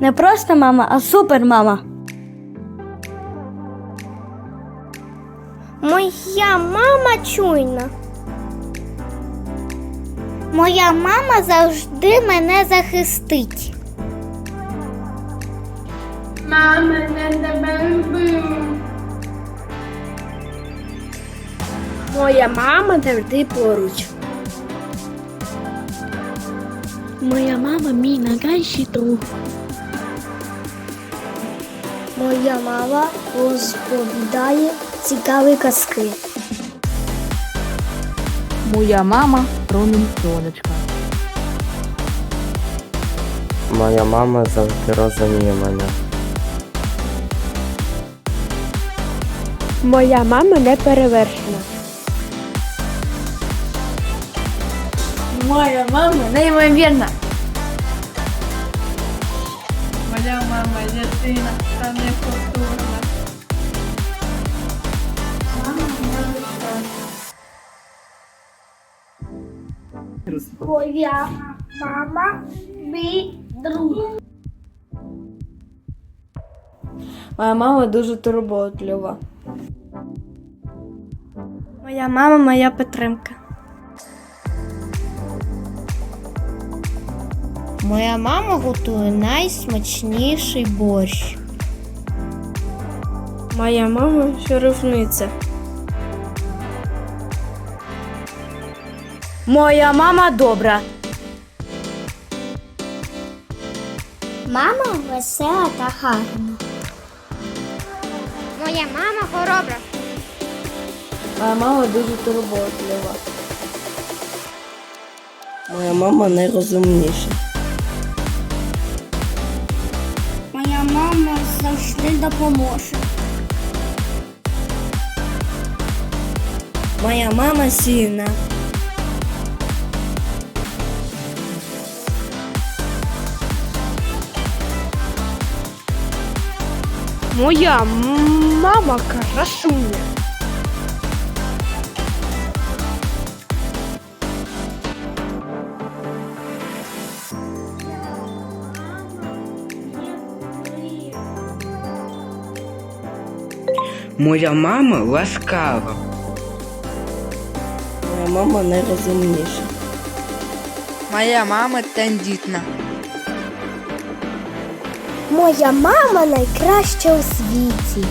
Не просто мама, а супер мама. Моя мама чуйна. Моя мама завжди мене захистить. Мама, не тебе люблю. Моя мама завжди поруч. Моя мама мій найкращий друг. Моя мама розповідає цікаві казки. Моя мама промінь сонечка. Моя мама завжди розуміє мене. Моя мама не перевершена. Моя мама неймовірна. Моя мама єдина та неповторна. Моя мама мій друг. Моя мама дуже турботлива. Моя мама моя підтримка. Моя мама готує найсмачніший борщ. Моя мама чарівниця. Моя мама добра. Мама весела та гарна. Моя мама хоробра. Моя мама дуже турботлива. Моя мама найрозумніша. Мама завжди допоможе. Моя мама сильна. Моя мама красуня. Моя мама ласкава. Моя мама найрозумніша. Моя мама тендітна. Моя мама найкраща у світі.